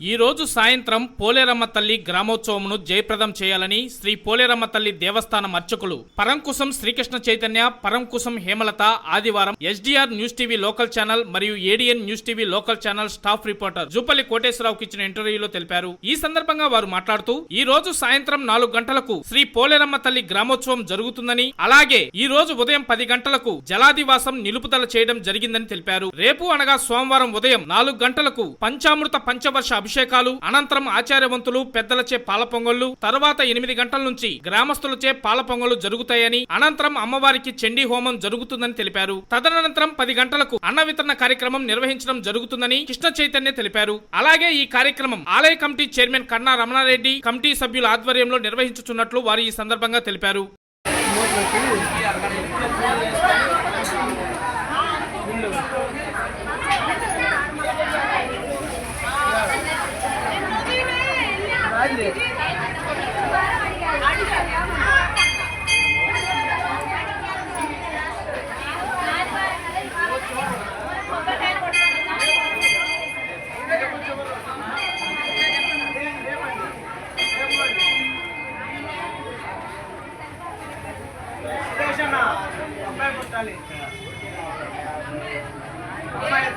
ఈ రోజు సాయంత్రం పోలేరమ్మ తల్లి గ్రామోత్సవమును జయప్రదం చేయాలని శ్రీ పోలేరమ్మ తల్లి దేవస్థానం అర్చకులు పరంకుశం శ్రీకృష్ణ చైతన్య పరంకుశం హేమలత ఆదివారం SDR news TV local channel మరియు ADN news TV local channel staff reporter Jupalli కోటేశ్వరరావుకి ఇచ్చిన ఇంటర్వ్యూలో తెలిపారు. ఈ సందర్భంగా వారు మాట్లాడుతూ ఈ రోజు సాయంత్రం నాలుగు గంటలకు శ్రీ పోలేరమ్మ తల్లి గ్రామోత్సవం జరుగుతుందని అలాగే ఈ రోజు ఉదయం పది గంటలకు జలాదివాసం నిలుపుదల చేయడం జరిగిందని తెలిపారు. రేపు అనగా సోమవారం ఉదయం నాలుగు గంటలకు పంచామృత పంచవర్ష అభిషేకాలు అనంతరం ఆచార్యవంతులు పెద్దలచే పాల పొంగళ్ళు తరువాత ఎనిమిది గంటల నుంచి గ్రామస్తులచే పాల పొంగళ్ళు జరుగుతాయని అనంతరం అమ్మవారికి చండీ హోమం జరుగుతుందని తెలిపారు. తదనంతరం పది గంటలకు అన్న వితరణ కార్యక్రమం నిర్వహించడం జరుగుతుందని కృష్ణ చైతన్య తెలిపారు. అలాగే ఈ కార్యక్రమం ఆలయ కమిటీ చైర్మన్ కన్నా రమణారెడ్డి కమిటీ సభ్యుల ఆధ్వర్యంలో నిర్వహించుచున్నట్లు వారు ఈ సందర్భంగా తెలిపారు.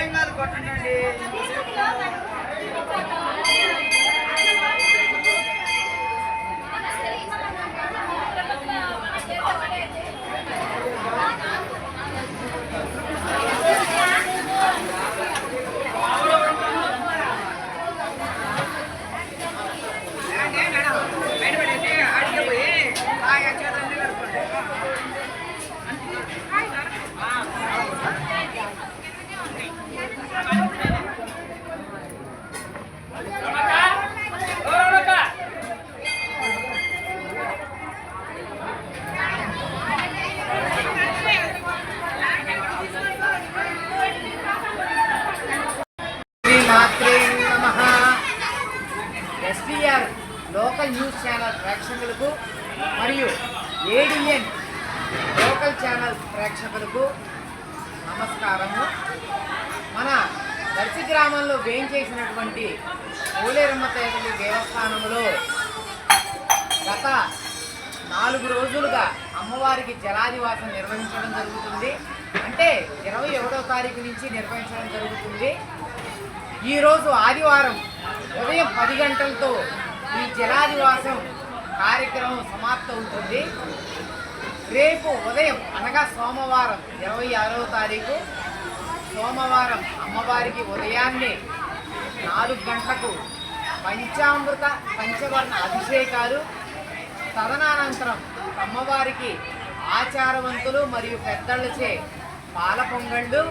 ఏం కాదు కొట్టండి. శ్రీమాత్రే నమః. ఎస్డిఆర్ లోకల్ న్యూస్ ఛానల్ ప్రేక్షకులకు మరియు ఏడిఎన్ లోకల్ ఛానల్ ప్రేక్షకులకు నమస్కారము. మన దర్శి గ్రామంలో వేయించేసినటువంటి పోలేరమ్మ తల్లి దేవస్థానంలో గత నాలుగు రోజులుగా అమ్మవారికి జలాదివాసం నిర్వహించడం జరుగుతుంది. అంటే ఇరవై ఒకటో తారీఖు నుంచి నిర్వహించడం జరుగుతుంది. ఈరోజు ఆదివారం ఉదయం పది గంటలతో ఈ జలాదివాసం కార్యక్రమం సమాప్తమవుతుంది. రేపు ఉదయం అనగా సోమవారం ఇరవై ఆరవ తారీఖు. సోమవారం అమ్మవారికి ఉదయాన్నే నాలుగు గంటలకు పంచామృత పంచవర్ణ అభిషేకాలు. తదనానంతరం అమ్మవారికి ఆచారవంతులు మరియు పెద్దలచే పాల పొంగళ్ళు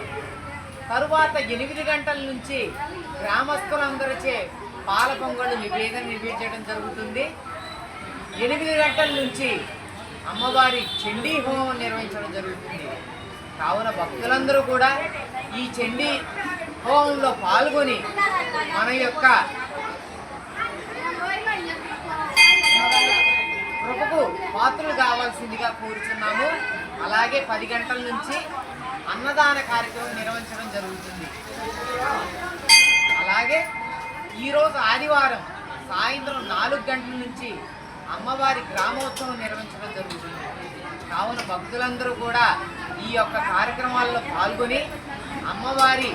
తరువాత ఎనిమిది గంటల నుంచి గ్రామస్తులందరిచే పాల పొంగళ్ళు నివేదన నిర్వహించడం జరుగుతుంది. ఎనిమిది గంటల నుంచి అమ్మవారి చండీ హోమం నిర్వహించడం జరుగుతుంది. కావున భక్తులందరూ కూడా ఈ చండీ హోమంలో పాల్గొని మన యొక్క కృపకు పాత్రలు కావాల్సిందిగా కోరుచున్నాము. అలాగే పది గంటల నుంచి అన్నదాన కార్యక్రమం నిర్వహించడం జరుగుతుంది. అలాగే ఈరోజు ఆదివారం సాయంత్రం నాలుగు గంటల నుంచి అమ్మవారి గ్రామోత్సవం నిర్వహించడం జరుగుతుంది. కావున భక్తులందరూ కూడా ఈ యొక్క కార్యక్రమాల్లో పాల్గొని అమ్మవారి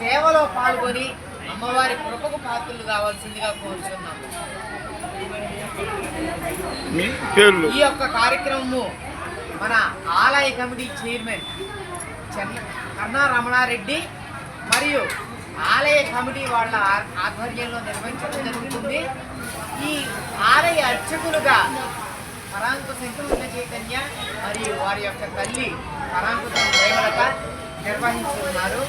సేవలో పాల్గొని అమ్మవారి కృపకు పాత్రలు కావాల్సిందిగా కోరుచున్నాము. మీ పేర్లు? ఈ యొక్క కార్యక్రమము మన ఆలయ కమిటీ చైర్మన్ చెన్న కన్నా రమణారెడ్డి మరియు ఆలయ కమిటీ వాళ్ళ ఆధ్వర్యంలో నిర్వహించడం జరుగుతుంది. ఈ ఆలయ అర్చకులుగా పరాంకుశం కృష్ణ చైతన్య మరియు వారి యొక్క తల్లి పరాంకుత ప్రేమలత నిర్వహిస్తున్నారు.